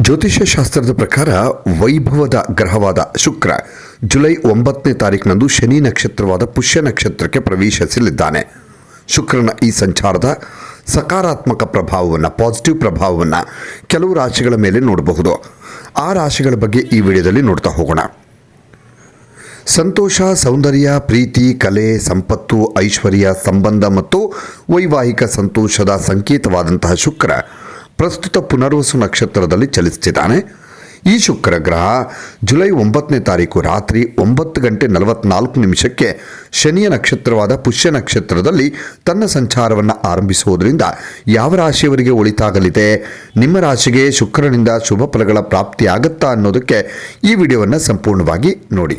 ಜ್ಯೋತಿಷ್ಯ ಶಾಸ್ತ್ರದ ಪ್ರಕಾರ ವೈಭವದ ಗ್ರಹವಾದ ಶುಕ್ರ ಜುಲೈ ಒಂಬತ್ತನೇ ತಾರೀಕಿನಂದು ಶನಿ ನಕ್ಷತ್ರವಾದ ಪುಷ್ಯ ನಕ್ಷತ್ರಕ್ಕೆ ಪ್ರವೇಶಿಸಲಿದ್ದಾನೆ. ಶುಕ್ರನ ಈ ಸಂಚಾರದ ಸಕಾರಾತ್ಮಕ ಪ್ರಭಾವವನ್ನು ಪಾಸಿಟಿವ್ ಪ್ರಭಾವವನ್ನು ಕೆಲವು ರಾಶಿಗಳ ಮೇಲೆ ನೋಡಬಹುದು. ಆ ರಾಶಿಗಳ ಬಗ್ಗೆ ಈ ವಿಡಿಯೋದಲ್ಲಿ ನೋಡ್ತಾ ಹೋಗೋಣ. ಸಂತೋಷ, ಸೌಂದರ್ಯ, ಪ್ರೀತಿ, ಕಲೆ, ಸಂಪತ್ತು, ಐಶ್ವರ್ಯ, ಸಂಬಂಧ ಮತ್ತು ವೈವಾಹಿಕ ಸಂತೋಷದ ಸಂಕೇತವಾದಂತಹ ಶುಕ್ರ ಪ್ರಸ್ತುತ ಪುನರ್ವಸು ನಕ್ಷತ್ರದಲ್ಲಿ ಚಲಿಸುತ್ತಿದ್ದಾನೆ. ಈ ಶುಕ್ರ ಗ್ರಹ ಜುಲೈ ಒಂಬತ್ತನೇ ತಾರೀಕು ರಾತ್ರಿ ಒಂಬತ್ತು ಗಂಟೆ ನಲವತ್ನಾಲ್ಕು ನಿಮಿಷಕ್ಕೆ ಶನಿಯ ನಕ್ಷತ್ರವಾದ ಪುಷ್ಯ ನಕ್ಷತ್ರದಲ್ಲಿ ತನ್ನ ಸಂಚಾರವನ್ನು ಆರಂಭಿಸುವುದರಿಂದ ಯಾವ ರಾಶಿಯವರಿಗೆ ಒಳಿತಾಗಲಿದೆ, ನಿಮ್ಮ ರಾಶಿಗೆ ಶುಕ್ರನಿಂದ ಶುಭ ಫಲಗಳ ಪ್ರಾಪ್ತಿಯಾಗುತ್ತಾ ಅನ್ನೋದಕ್ಕೆ ಈ ವಿಡಿಯೋವನ್ನು ಸಂಪೂರ್ಣವಾಗಿ ನೋಡಿ.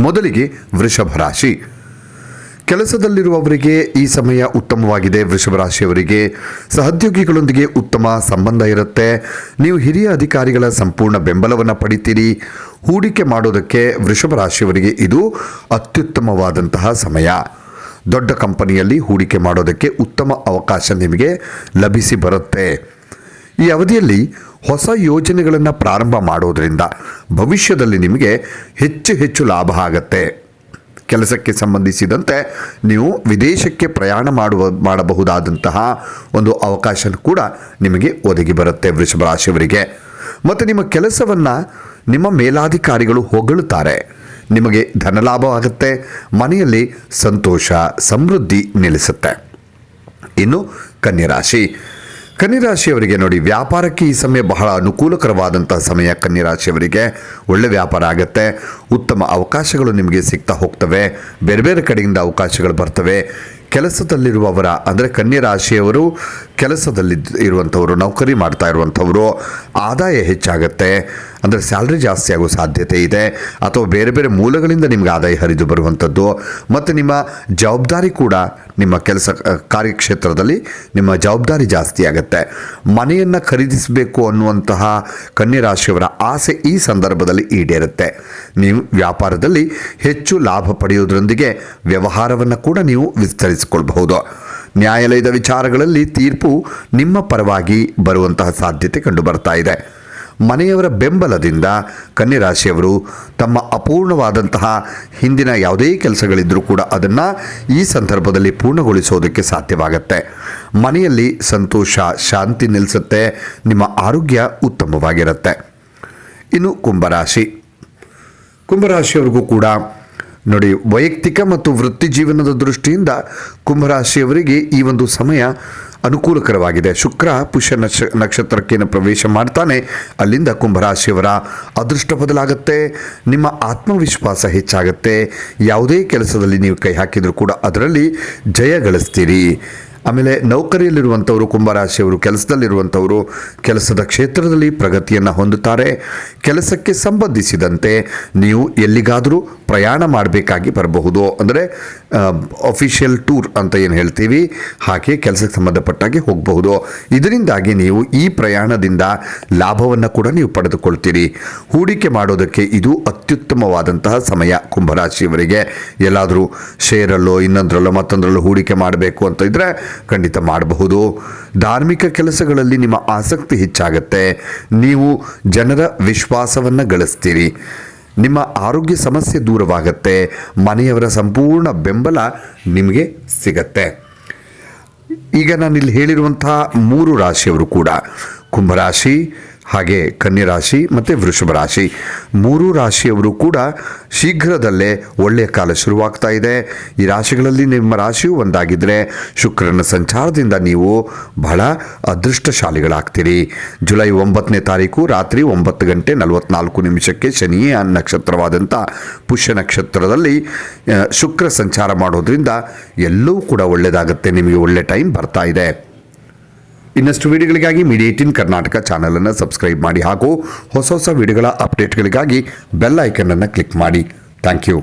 ಮೊದಲಿಗೆ ವೃಷಭ ರಾಶಿ. ಕೆಲಸದಲ್ಲಿರುವವರಿಗೆ ಈ ಸಮಯ ಉತ್ತಮವಾಗಿದೆ. ವೃಷಭ ರಾಶಿಯವರಿಗೆ ಸಹೋದ್ಯೋಗಿಗಳೊಂದಿಗೆ ಉತ್ತಮ ಸಂಬಂಧ ಇರುತ್ತೆ. ನೀವು ಹಿರಿಯ ಅಧಿಕಾರಿಗಳ ಸಂಪೂರ್ಣ ಬೆಂಬಲವನ್ನು ಪಡಿತೀರಿ. ಹೂಡಿಕೆ ಮಾಡೋದಕ್ಕೆ ವೃಷಭ ರಾಶಿಯವರಿಗೆ ಇದು ಅತ್ಯುತ್ತಮವಾದಂತಹ ಸಮಯ. ದೊಡ್ಡ ಕಂಪನಿಯಲ್ಲಿ ಹೂಡಿಕೆ ಮಾಡೋದಕ್ಕೆ ಉತ್ತಮ ಅವಕಾಶ ನಿಮಗೆ ಲಭಿಸಿ ಬರುತ್ತೆ. ಈ ಅವಧಿಯಲ್ಲಿ ಹೊಸ ಯೋಜನೆಗಳನ್ನು ಪ್ರಾರಂಭ ಮಾಡೋದರಿಂದ ಭವಿಷ್ಯದಲ್ಲಿ ನಿಮಗೆ ಹೆಚ್ಚು ಹೆಚ್ಚು ಲಾಭ ಆಗತ್ತೆ. ಕೆಲಸಕ್ಕೆ ಸಂಬಂಧಿಸಿದಂತೆ ನೀವು ವಿದೇಶಕ್ಕೆ ಪ್ರಯಾಣ ಮಾಡುವ, ಮಾಡಬಹುದಾದಂತಹ ಒಂದು ಅವಕಾಶ ಕೂಡ ನಿಮಗೆ ಒದಗಿ ಬರುತ್ತೆ ವೃಷಭ ರಾಶಿಯವರಿಗೆ. ಮತ್ತು ನಿಮ್ಮ ಕೆಲಸವನ್ನು ನಿಮ್ಮ ಮೇಲಾಧಿಕಾರಿಗಳು ಹೊಗಳುತ್ತಾರೆ. ನಿಮಗೆ ಧನಲಾಭವಾಗುತ್ತೆ ಮನೆಯಲ್ಲಿ ಸಂತೋಷ, ಸಮೃದ್ಧಿ ನೆಲೆಸುತ್ತೆ. ಇನ್ನು ಕನ್ಯರಾಶಿ ಕನ್ಯರಾಶಿಯವರಿಗೆ ನೋಡಿ, ವ್ಯಾಪಾರಕ್ಕೆ ಈ ಸಮಯ ಬಹಳ ಅನುಕೂಲಕರವಾದಂತಹ ಸಮಯ ಕನ್ನಿರಾಶಿಯವರಿಗೆ. ಒಳ್ಳೆ ವ್ಯಾಪಾರ ಆಗುತ್ತೆ, ಉತ್ತಮ ಅವಕಾಶಗಳು ನಿಮಗೆ ಸಿಗ್ತಾ ಹೋಗ್ತವೆ, ಬೇರೆ ಬೇರೆ ಕಡೆಯಿಂದ ಅವಕಾಶಗಳು ಬರ್ತವೆ. ಕೆಲಸದಲ್ಲಿರುವವರ, ಅಂದರೆ ಕನ್ಯರಾಶಿಯವರು ಕೆಲಸದಲ್ಲಿ ಇರುವಂಥವರು, ನೌಕರಿ ಮಾಡ್ತಾ ಇರುವಂಥವರು, ಆದಾಯ ಹೆಚ್ಚಾಗುತ್ತೆ. ಅಂದರೆ ಸ್ಯಾಲ್ರಿ ಜಾಸ್ತಿ ಆಗೋ ಸಾಧ್ಯತೆ ಇದೆ. ಅಥವಾ ಬೇರೆ ಬೇರೆ ಮೂಲಗಳಿಂದ ನಿಮ್ಗೆ ಆದಾಯ ಹರಿದು ಬರುವಂಥದ್ದು. ಮತ್ತು ನಿಮ್ಮ ಜವಾಬ್ದಾರಿ ಕೂಡ ನಿಮ್ಮ ಕೆಲಸ ಕಾರ್ಯಕ್ಷೇತ್ರದಲ್ಲಿ ನಿಮ್ಮ ಜವಾಬ್ದಾರಿ ಜಾಸ್ತಿ ಆಗುತ್ತೆ. ಮನೆಯನ್ನು ಖರೀದಿಸಬೇಕು ಅನ್ನುವಂತಹ ಕನ್ಯರಾಶಿಯವರ ಆಸೆ ಈ ಸಂದರ್ಭದಲ್ಲಿ ಈಡೇರುತ್ತೆ. ನೀವು ವ್ಯಾಪಾರದಲ್ಲಿ ಹೆಚ್ಚು ಲಾಭ ಪಡೆಯುವುದರೊಂದಿಗೆ ವ್ಯವಹಾರವನ್ನು ಕೂಡ ನೀವು ವಿಸ್ತರಿಸಿಕೊಳ್ಬಹುದು ನ್ಯಾಯಾಲಯದ ವಿಚಾರಗಳಲ್ಲಿ ತೀರ್ಪು ನಿಮ್ಮ ಪರವಾಗಿ ಬರುವಂತಹ ಸಾಧ್ಯತೆ ಕಂಡು ಬರ್ತಾ ಇದೆ. ಮನೆಯವರ ಬೆಂಬಲದಿಂದ ಕನ್ಯರಾಶಿಯವರು ತಮ್ಮ ಅಪೂರ್ಣವಾದಂತಹ ಹಿಂದಿನ ಯಾವುದೇ ಕೆಲಸಗಳಿದ್ದರೂ ಕೂಡ ಅದನ್ನು ಈ ಸಂದರ್ಭದಲ್ಲಿ ಪೂರ್ಣಗೊಳಿಸೋದಕ್ಕೆ ಸಾಧ್ಯವಾಗತ್ತೆ. ಮನೆಯಲ್ಲಿ ಸಂತೋಷ, ಶಾಂತಿ ನಿಲ್ಲಿಸುತ್ತೆ ನಿಮ್ಮ ಆರೋಗ್ಯ ಉತ್ತಮವಾಗಿರುತ್ತೆ. ಇನ್ನು ಕುಂಭರಾಶಿ. ಕುಂಭರಾಶಿಯವರಿಗೂ ಕೂಡ ನೋಡಿ, ವೈಯಕ್ತಿಕ ಮತ್ತು ವೃತ್ತಿ ಜೀವನದ ದೃಷ್ಟಿಯಿಂದ ಕುಂಭರಾಶಿಯವರಿಗೆ ಈ ಒಂದು ಸಮಯ ಅನುಕೂಲಕರವಾಗಿದೆ. ಶುಕ್ರ ಪುಷ್ಯ ನಕ್ಷ, ನಕ್ಷತ್ರಕ್ಕೇನು ಪ್ರವೇಶ ಮಾಡ್ತಾನೆ, ಅಲ್ಲಿಂದ ಕುಂಭರಾಶಿಯವರ ಅದೃಷ್ಟ ಬದಲಾಗುತ್ತೆ, ನಿಮ್ಮ ಆತ್ಮವಿಶ್ವಾಸ ಹೆಚ್ಚಾಗುತ್ತೆ, ಯಾವುದೇ ಕೆಲಸದಲ್ಲಿ ನೀವು ಕೈ ಹಾಕಿದರೂ ಕೂಡ ಅದರಲ್ಲಿ ಜಯ ಗಳಿಸ್ತೀರಿ. ಆಮೇಲೆ ನೌಕರಿಯಲ್ಲಿರುವಂಥವರು, ಕುಂಭರಾಶಿಯವರು, ಕೆಲಸದಲ್ಲಿರುವಂಥವರು ಕೆಲಸದ ಕ್ಷೇತ್ರದಲ್ಲಿ ಪ್ರಗತಿಯನ್ನು ಹೊಂದುತ್ತಾರೆ. ಕೆಲಸಕ್ಕೆ ಸಂಬಂಧಿಸಿದಂತೆ ನೀವು ಎಲ್ಲಿಗಾದರೂ ಪ್ರಯಾಣ ಮಾಡಬೇಕಾಗಿ ಬರಬಹುದು. ಅಂದರೆ ಅಫಿಷಿಯಲ್ ಟೂರ್ ಅಂತ ಏನು ಹೇಳ್ತೀವಿ, ಹಾಗೆ ಕೆಲಸಕ್ಕೆ ಸಂಬಂಧಪಟ್ಟಾಗಿ ಹೋಗಬಹುದು. ಇದರಿಂದಾಗಿ ನೀವು ಈ ಪ್ರಯಾಣದಿಂದ ಲಾಭವನ್ನು ಕೂಡ ನೀವು ಪಡೆದುಕೊಳ್ತೀರಿ. ಹೂಡಿಕೆ ಮಾಡೋದಕ್ಕೆ ಇದು ಅತ್ಯುತ್ತಮವಾದಂತಹ ಸಮಯ ಕುಂಭರಾಶಿಯವರಿಗೆ. ಎಲ್ಲಾದರೂ ಶೇರಲ್ಲೋ ಇನ್ನೊಂದರಲ್ಲೋ, ಮತ್ತೊಂದರಲ್ಲೋ ಹೂಡಿಕೆ ಮಾಡಬೇಕು ಅಂತ ಇದ್ದರೆ ಖಂಡಿತ ಮಾಡಬಹುದು. ಧಾರ್ಮಿಕ ಕೆಲಸಗಳಲ್ಲಿ ನಿಮ್ಮ ಆಸಕ್ತಿ ಹೆಚ್ಚಾಗುತ್ತೆ. ನೀವು ಜನರ ವಿಶ್ವಾಸವನ್ನು ಗಳಿಸ್ತೀರಿ. ನಿಮ್ಮ ಆರೋಗ್ಯ ಸಮಸ್ಯೆ ದೂರವಾಗತ್ತೆ. ಮನೆಯವರ ಸಂಪೂರ್ಣ ಬೆಂಬಲ ನಿಮಗೆ ಸಿಗತ್ತೆ. ಈಗ ನಾನು ಇಲ್ಲಿ ಹೇಳಿರುವಂತಹ ಮೂರು ರಾಶಿಯವರು ಕೂಡ. ಕುಂಭರಾಶಿ ಹಾಗೆ ಕನ್ಯರಾಶಿ ಮತ್ತು ವೃಷಭ ರಾಶಿ. ಮೂರು ರಾಶಿಯವರು ಕೂಡ ಶೀಘ್ರದಲ್ಲೇ ಒಳ್ಳೆಯ ಕಾಲ ಶುರುವಾಗ್ತಾ ಇದೆ. ಈ ರಾಶಿಗಳಲ್ಲಿ ನಿಮ್ಮ ರಾಶಿಯು ಒಂದಾಗಿದ್ದರೆ ಶುಕ್ರನ ಸಂಚಾರದಿಂದ ನೀವು ಬಹಳ ಅದೃಷ್ಟಶಾಲಿಗಳಾಗ್ತೀರಿ. ಜುಲೈ ಒಂಬತ್ತನೇ ತಾರೀಕು ರಾತ್ರಿ ಒಂಬತ್ತು ಗಂಟೆ ನಲವತ್ನಾಲ್ಕು ನಿಮಿಷಕ್ಕೆ ಶನಿಯ ನಕ್ಷತ್ರವಾದಂಥ ಪುಷ್ಯ ನಕ್ಷತ್ರದಲ್ಲಿ ಶುಕ್ರ ಸಂಚಾರ ಮಾಡೋದ್ರಿಂದ ಎಲ್ಲವೂ ಕೂಡ ಒಳ್ಳೆಯದಾಗುತ್ತೆ. ನಿಮಗೆ ಒಳ್ಳೆ ಟೈಮ್ ಬರ್ತಾ ಇದೆ. ಇನ್ನಷ್ಟು ವಿಡಿಯೋಗಳಿಗಾಗಿ ಮೀಡಿಯಾ ಏಟಿನ್ ಕರ್ನಾಟಕ ಚಾನಲನ್ನು ಸಬ್ಸ್ಕ್ರೈಬ್ ಮಾಡಿ ಹಾಗೂ ಹೊಸ ಹೊಸ ವಿಡಿಯೋಗಳ ಅಪ್ಡೇಟ್ಗಳಿಗಾಗಿ ಬೆಲ್ ಐಕನನ್ನು ಕ್ಲಿಕ್ ಮಾಡಿ. Thank you.